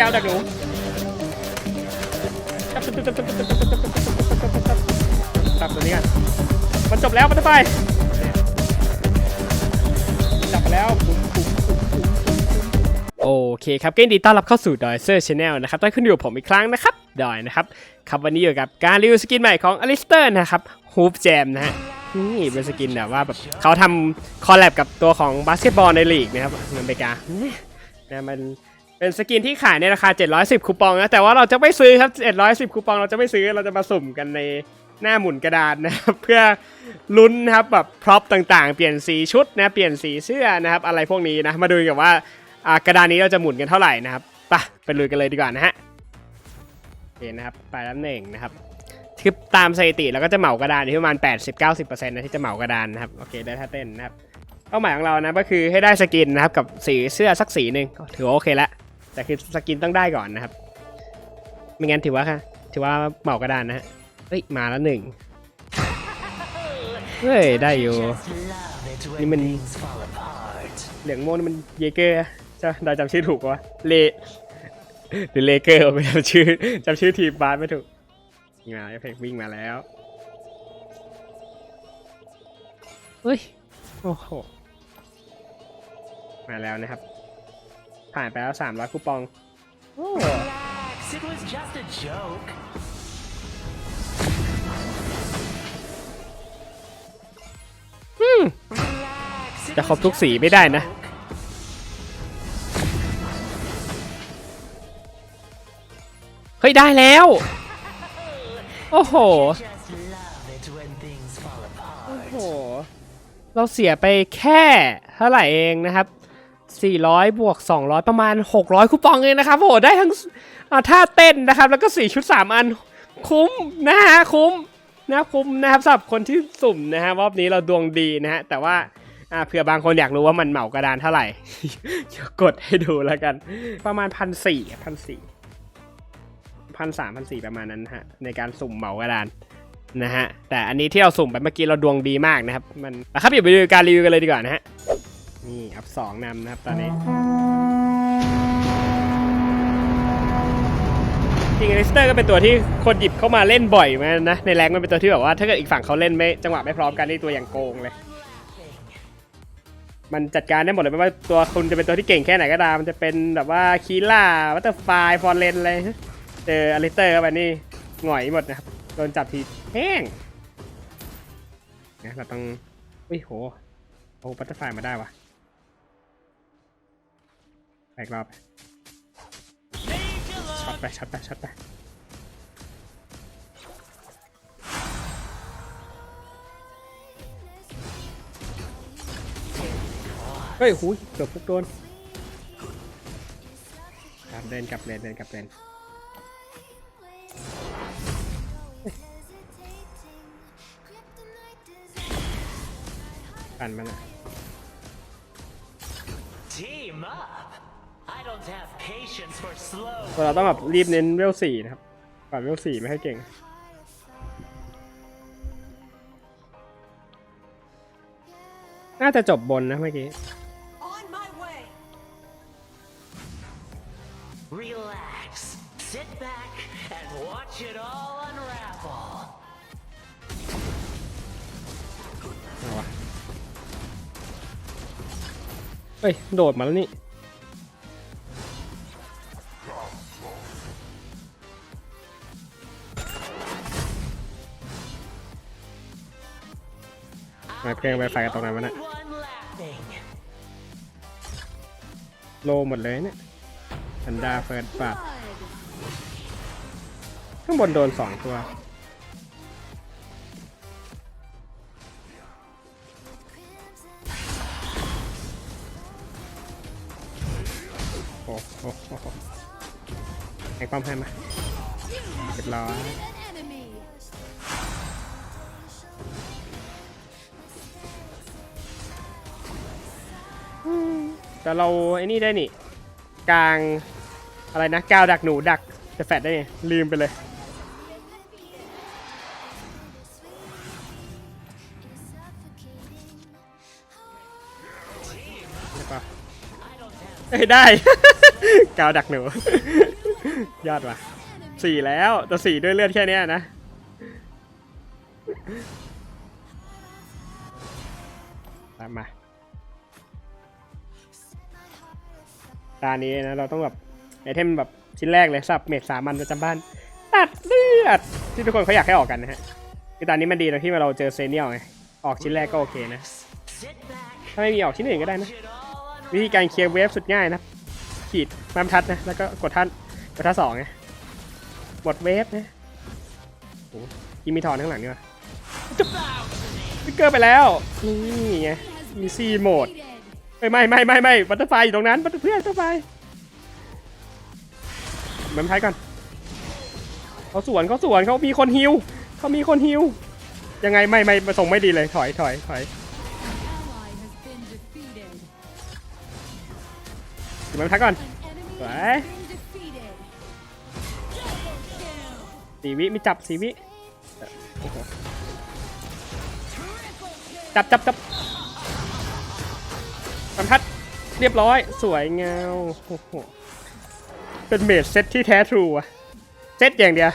กาวดักหนูจับตัวนี้กันมันจบแล้วมันจะไปจับแล้วโอเคครับเก็ยิดีต้อนรับเข้าสู่ดอยเซอร์ชาแนลนะครับไอนขึ้นอยู่ผมอีกครั้งนะครับดอยนะครับครับวันนี้อยู่กับการรีวิวสกินใหม่ของอลิสเตอร์นะครับฮูปแจมนะฮะนี่เป็นสกินแบบว่าแบบเขาทำคอลแลบกับตัวของบาสเกตบอลในลีกนะครับอเมริกานะมัน เป็นสกินที่ขายในราคา 710 คูปองนะ แต่ว่าเราจะไม่ซื้อครับ 710 คูปองเราจะไม่ซื้อ เราจะมาสุ่มกันในหน้าหมุนกระดานนะครับ เพื่อลุ้นนะครับแบบพร็อพต่างๆ เปลี่ยนสีชุดนะ เปลี่ยนสีเสื้อนะครับ อะไรพวกนี้นะ มาดูกันว่ากระดานนี้เราจะหมุนกันเท่าไหร่นะครับ ไปไปลุยกันเลยดีกว่านะฮะโอเคนะครับ ไปแล้วหนึ่งนะครับคือตามสถิติเราก็จะเหมากระดานอยู่ที่ประมาณ 80-90%นะที่จะเหมากระดานนะครับ โอเค ได้ท่าเต้นนะครับเป้าหมายของเรานะก็คือให้ได้สกินนะครับกับสีเสื้อสักสีหนึ่งถือว่าโอเคละ แต่คือสกินต้องได้ก่อนนะครับ ไม่งั้นถือว่าค่ะ ถือว่าเหมากระดานนะฮะ เฮ้ย มาแล้วหนึ่ง เฮ้ย ได้อยู่ นี่มันเหลืองม่วงนี่มันเยเกอร์จะเราจำชื่อถูกวะเลหรือเลเกอร์ไม่จำชื่อจำชื่อทีมบาสไม่ถูกมาเอฟเฟกวิ่งมาแล้วเฮ้ย โอ้โห มาแล้วนะครับ ผ่านไปแล้ว300คูปองโอ้ Relax, it was just a joke. จะครบทุกสีไม่ได้นะเฮ้ยได้แล้ว โอ้โห Just love it when things fall apart. โอ้โห เราเสียไปแค่เท่าไหร่เองนะครับ 400 บวก 200 ประมาณ 600 คูปองเองนะครับโอ้โหได้ทั้งท่าเต้นนะครับ แล้วก็ 4 ชุด 3 อัน คุ้มนะฮะ คุ้มนะคุ้มนะครับสำหรับคนที่สุ่มนะฮะรอบนี้เราดวงดีนะฮะ แต่ว่าเผื่อบางคนอยากรู้ว่ามันเหมากระดานเท่าไหร่กดให้ดูแล้วกัน ประมาณพันสี่พันสี่พันสามพันสี่ประมาณนั้นฮะ ในการสุ่มเหมากระดานนะฮะ แต่อันนี้ที่เราสุ่มไปเมื่อกี้เราดวงดีมากนะครับ มันนะครับเดี๋ยวไปดูการรีวิวกันเลยดีกว่านะฮะ นี่อัพสองนำนะครับตอนนี้ จริงๆลิสเตอร์ก็เป็นตัวที่คนหยิบเข้ามาเล่นบ่อยเหมือนกันนะ ในแรงมันเป็นตัวที่แบบว่าถ้าเกิดอีกฝั่งเขาเล่นไม่จังหวะไม่พร้อมกันนี่ตัวอย่างโกงเลย มันจัดการได้หมดเลยไม่ว่าตัวคุณจะเป็นตัวที่เก่งแค่ไหนก็ตามมันจะเป็นแบบว่าคีล่าวัตเตอร์ไฟฟอร์เรนอะไรเจออลิสเตอร์เข้าไปนี่หงอยหมดนะครับโดนจับทีแห้งนะเราต้องอุ้ยโหโอ้บัตเตอร์ไฟมาได้วะ อีกรอบช็อตไปช็อตไปช็อตไปเฮ้ยหูยเกือบพุกโดนกลับเลนกลับเลนเลนกลับเลนกันมันอะ เราต้องแบบรีบเน้นเวลสี่นะครับก่อนเวลสี่ไม่ให้เก่งน่าจะจบบนนะเมื่อกี้ On my way. Relax. Sit back and watch it all unravel. เอาวะเฮ้ย โดดมาแล้วนี่ มาเพลงไปไฟกันตรงนั้นวะเนี่ยโลหมดเลยเนี่ยอันดาเฟิร์สปาดข้างบนโดนสองตัว โอ้โหโอ้โหให้ความให้มาเรียบร้อย แต่เราไอ้นี่ได้นี่กลางอะไรนะกาวดักหนูดักจะแฟดได้ไงลืมไปเลย ได้ปะเอ้ยได้ กาวดักหนู ยอดว่ะสี่แล้วแต่สี่ด้วยเลือดแค่เนี้ยนะ ตามมา ตานี้นะเราต้องแบบไอเทมแบบชิ้นแรกเลยสับเมดสามันประจำบ้านตัดเลือดที่ทุกคนเขาอยากให้ออกกันนะฮะคือตอนนี้มันดีตรงที่เราเจอเซเนียลไงออกชิ้นแรกก็โอเคนะ ถ้าไม่มีออกชิ้นอื่นก็ได้นะ วิธีการเคลียร์เวฟสุดง่ายนะ ขีดแมมทัดนะ แล้วก็กดท่านกดท่าสองไงหมดเวฟนะโอ้ยิงมีถอนข้างหลังนี่วะจุ๊บฟิกเกอร์ไปแล้ว นี่ไงมีซีโหมด ไม่ไม่ไม่ไม่ไม่บัตเตอร์ไฟอยู่ตรงนั้นบัตเตอร์เพื่อนบัตเตอร์ไฟแมมทัดก่อนเขาสวนเขาสวนเขามีคนฮิวเขามีคนฮิวยังไงไม่ไม่มาส่งไม่ดีเลยถอยถอยถอย Ally has been defeated. แมมทัดก่อน An enemy What? has been defeated. Double kill. สีวิมีจับสีวิจับจับจับ สำพัดเรียบร้อย สวยเงาโอ้โหเป็นเมดเซตที่แท้ทรูอะเซตอย่างเดียว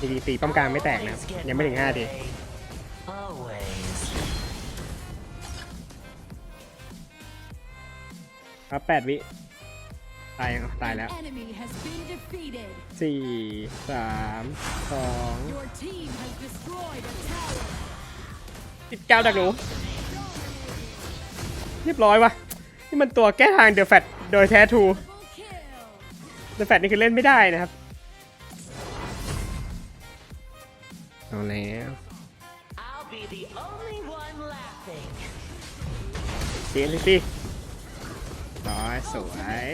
ดีดีตีป้อมกลางไม่แตกนะครับยังไม่ถึง my 5ดีครับแปดวิ ตายยังอ๋อตายแล้วสี่สามสอง ติดกาวดักหนูเรียบร้อยวะนี่มันตัวแก้ทางเดอะแฟตโดยแท้ทูเดอะแฟตนี่คือเล่นไม่ได้นะครับเอาแล้วเสียสิสิร้อยสวย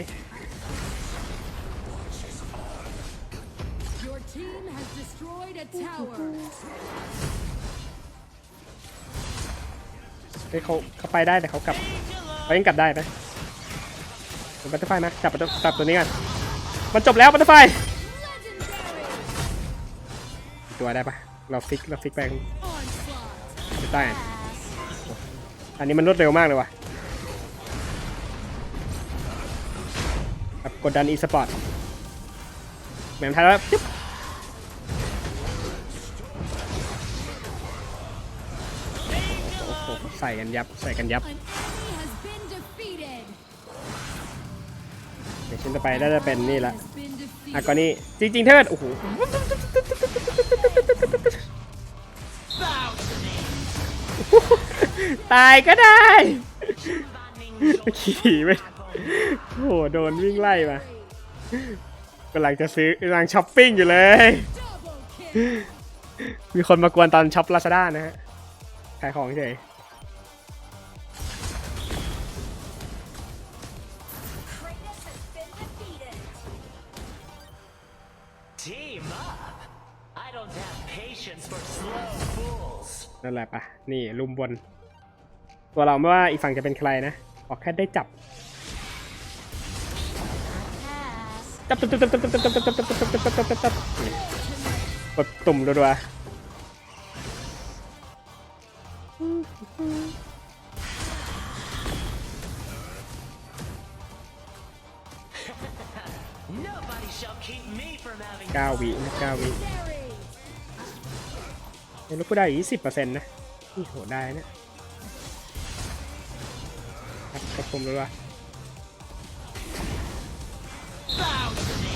ฮ้ยเขาเขาไปได้แต่เขากลับเขายังกลับได้ไหมบัตเตอร์ไฟมาจับจับตัวนี้กันมันจบแล้วบัตเตอร์ไฟตัวได้ปะเราฟิกเราฟิกไป Onslaught. จะใต้อันนี้มันรวดเร็วมากเลยว่ะกดดันอีสปอร์ตแหม่มทันแล้ว ส่กันยับใส่กันยับ An enemy has been defeated. เดี๋ยวชิ้นต่อไปน่าจะเป็นนี่ละ Has been defeated. อะก็นี่จริงๆถ้าเกิดโอ้โห Bow to me. ตายก็ได้ Bonding ขี่ไปโอ้โหโดนวิ่งไล่มากำลังจะซื้อกำลังช้อปปิ้งอยู่เลย Double kill. มีคนมากวนตอนช็อปลาซาด้านะฮะขายของเฉย Team up. I don't have patience for slow fools. นั่นแหละปะนี่ลุมบน ตัวเราไม่ว่าอีกฝั่งจะเป็นใครนะออกแค่ได้จับจับจับจับจับจับจับจับจับจับจับจับจับจับจับจับจับนี่กดตุ่มรัว Nobody shall keep me from having ๆ เก้าวินะเก้าวิเฮ้ยแล้วกูได้ยี่สิบเปอร์เซ็นต์นะนี่โหได้นะครับกดปุ่มรัว bow to me.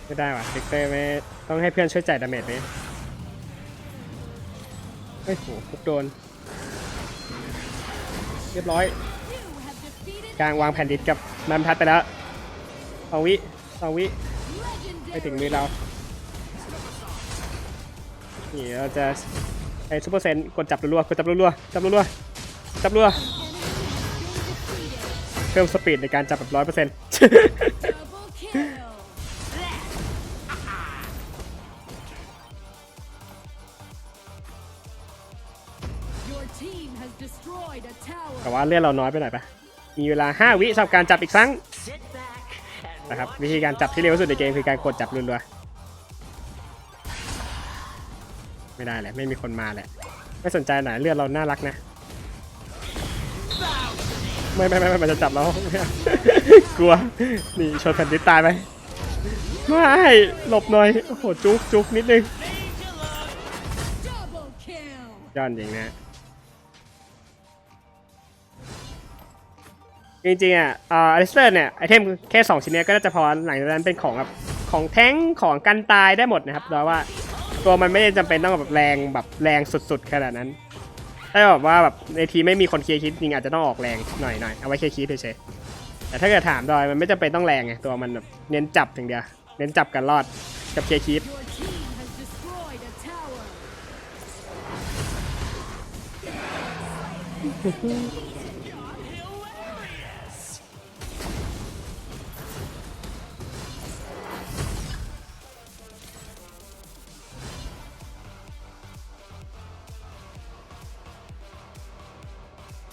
ๆไม่ได้ว่ะเด็กเต้ไม่ต้องให้เพื่อนช่วยจ่ายดาเมจไหมเฮ้ยโหพุกโดน เรียบร้อย กลางวางแผ่นดินกับนันทัดไปแล้วสองวิสองวิไปถึง legendary. มือเรานี่เราจะใช้ซูเปอร์เซนกดจับรัวๆกดจับรัวๆจับรัวๆจับรัว Enemy has been defeated. เพิ่มสปีดในการจับแบบร้อยเปอร์เซ็นต์ Double kill. Your team has destroyed a แต่ tower. ว่าเลือดเราน้อยไปหน่อยปะ มีเวลา 5 วิสำหรับการจับอีกครั้ง Sit back and นะครับ watch วิธีการจับที่เร็วที่สุดในเกมคือการกดจับรัวๆไม่ได้แหละไม่มีคนมาแหละ ไม่สนใจหน่อยเลือดเราน่ารักนะ ไม่ไม่ไม่ไม่มันจะจับเราไม่เอากลัวนี่ชนแผ่นดินตายไหมไม่หลบหน่อยโอ้โหจุกจุกนิดนึง Double kill. ยอดจริงนะ จริงๆอะอ่าอลิสเตอร์เนี่ยไอเทมแค่ 2 ชิ้นเนี้ยก็น่าจะพอหลังจากนั้นเป็นของแบบของแท้งของกันตายได้หมดนะครับแต่ว่าตัวมันไม่ได้จำเป็นต้องแบบแรงแบบแรงสุดๆขนาดนั้นถ้าแบบว่าแบบในทีไม่มีคนเคลียร์คิดจริงอาจจะต้องออกแรงหน่อยหน่อยเอาไว้เคลียร์คิดเฉยๆแต่ถ้าเกิดถามดอยมันไม่จำเป็นต้องแรงไงตัวมันแบบเน้นจับอย่างเดียวเน้นจับกันรอดกับเคลียร์คิด Your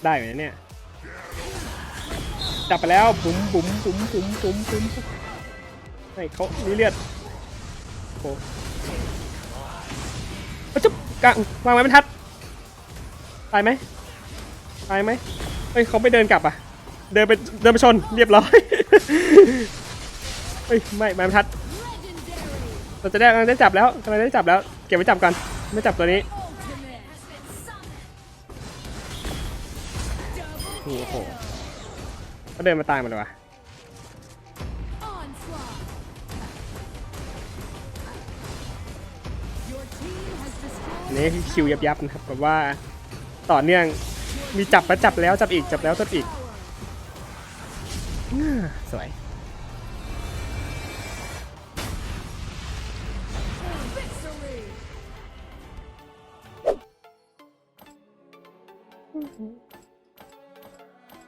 ได้อยู่นะเนี่ย จับไปแล้วปุ๋มปุ๋มปุ๋มปุ๋มปุ๋มปุ๋มให้เขามีเลือดโอ้จุ๊บกางวางไว้บรรทัด ตายไหมตายไหมเฮ้ยเขาไม่เดินกลับอะ เดินไปเดินไปชนเรียบร้อย เฮ้ยไม่ไม้บรรทัด เราจะได้เราได้จับแล้วกำลังได้จับแล้ว เก็บไว้จับก่อนไม่จับตัวนี้ เขาเดินมาตายมาเลยวะนี่คิวยับยับนะครับแบบว่าต่อเนื่องมีจับมาจับแล้วจับอีกจับแล้วจับอีกสวย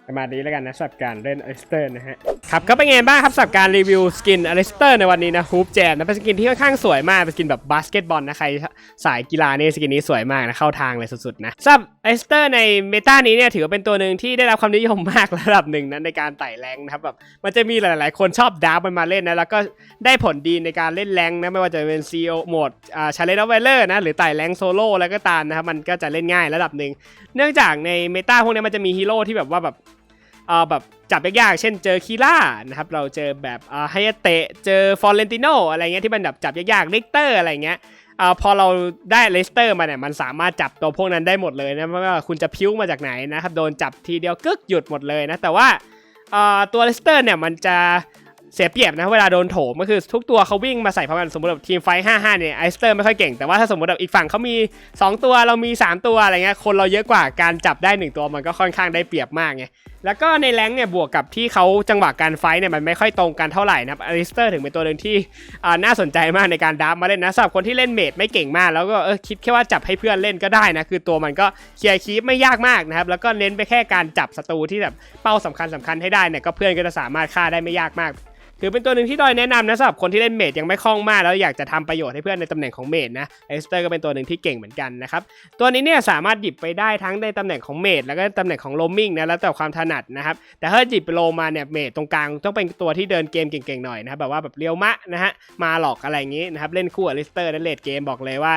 ประมาณนี้แล้วกันนะสำหรับการเล่นอลิสเตอร์นะฮะครับก็เป็นไงบ้างครับสำหรับการรีวิวสกินอลิสเตอร์ในวันนี้นะฮูปแจมนะเป็นสกินที่ค่อนข้างสวยมากเป็นสกินแบบบาสเกตบอลนะใครสายกีฬานี่สกินนี้สวยมากนะเข้าทางเลยสุดๆนะสำหรับอลิสเตอร์ในเมตานี้เนี่ยถือว่าเป็นตัวหนึ่งที่ได้รับความนิยมมากระดับหนึ่งนะในการไต่แรงนะครับแบบมันจะมีหลายๆ คนชอบดาร์มันมาเล่นนะแล้วก็ได้ผลดีในการเล่นแรงนะไม่ว่าจะเป็น CEO โหมดอ่าชาเลนจ์เวลเลอร์นะหรือไต่แรงโซโล่แล้วก็ตามนะครับมันก็จะเล่นง่ายระดับหนึ่งเนื่องจากในเมตาพวกนี้มันจะมีฮีโร่ที่แบบว่าแบบ อ่อแบบจับยากๆ เช่นเจอคีล่านะครับ เราเจอแบบอ่าไฮยเตะ เจอฟอร์เรนติโนอะไรเงี้ยที่มันแบบจับยากๆลิกเตอร์อะไรเงี้ยอ่าพอเราได้เลสเตอร์มาเนี่ยมันสามารถจับตัวพวกนั้นได้หมดเลยนะไม่ว่าคุณจะพิ้วมาจากไหนนะครับโดนจับทีเดียวกึกหยุดหมดเลยนะแต่ว่าอ่าตัวเลสเตอร์เนี่ยมันจะเสียเปรียบนะเวลาโดนโถมก็คือทุกตัวเขาวิ่งมาใส่พร้อมกันสมมติแบบทีมไฟ5-5เนี่ยไอสเตอร์ไม่ค่อยเก่งแต่ว่าถ้าสมมติแบบอีกฝั่งเขามี 2 ตัวเรามี 3 ตัวอะไรเงี้ยคนเราเยอะกว่าการจับได้ 1 ตัวมันก็ค่อนข้างได้เปรียบมากไง แล้วก็ในแรงเนี่ยบวกกับที่เขาจังหวะการไฟท์เนี่ยมันไม่ค่อยตรงกันเท่าไหร่นะอลิสเตอร์ถึงเป็นตัวหนึ่งที่น่าสนใจมากในการดับมาเล่นนะสำหรับคนที่เล่นเมดไม่เก่งมาก แล้วก็เออคิดแค่ว่าจับให้เพื่อนเล่นก็ได้นะคือตัวมันก็เคลียร์คีฟไม่ยากมากนะครับแล้วก็เน้นไปแค่การจับศัตรูที่แบบเป้าสำคัญสำคัญให้ได้เนี่ยก็เพื่อนก็จะสามารถฆ่าได้ไม่ยากมาก ถือเป็นตัวหนึ่งที่ดอยแนะนำนะสำหรับคนที่เล่นเมดยังไม่คล่องมากแล้วอยากจะทำประโยชน์ให้เพื่อนในตำแหน่งของเมดนะเอสเตอร์ก็เป็นตัวหนึ่งที่เก่งเหมือนกันนะครับตัวนี้เนี่ยสามารถหยิบไปได้ทั้งในตำแหน่งของเมดแล้วก็ตำแหน่งของโลมิงนะแล้วแต่ความถนัดนะครับแต่ถ้าหยิบไปโลมาเนี่ยเมดตรงกลางต้องเป็นตัวที่เดินเกมเก่งๆหน่อยนะครับแบบว่าแบบเรียวมะนะฮะมาหลอกอะไรอย่างงี้นะครับเล่นคู่อลิสเตอร์นั่นเลดเกมบอกเลยว่า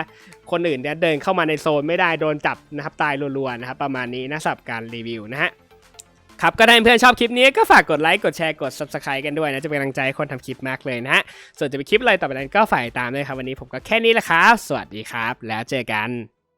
คนอื่นเนี่ยเดินเข้ามาในโซนไม่ได้โดนจับนะครับตายรัวๆนะครับประมาณนี้นะสำหรับการรีวิวนะฮะ ครับก็ถ้าเพื่อนชอบคลิปนี้ก็ฝากกดไลค์กดแชร์กด subscribe กันด้วยนะ จะเป็นกำลังใจคนทำคลิปมากเลยนะฮะส่วนจะเป็นคลิปอะไรต่อไปนั้นก็ฝ่ายตามด้วยครับ วันนี้ผมก็แค่นี้แหละครับ สวัสดีครับ แล้วเจอกัน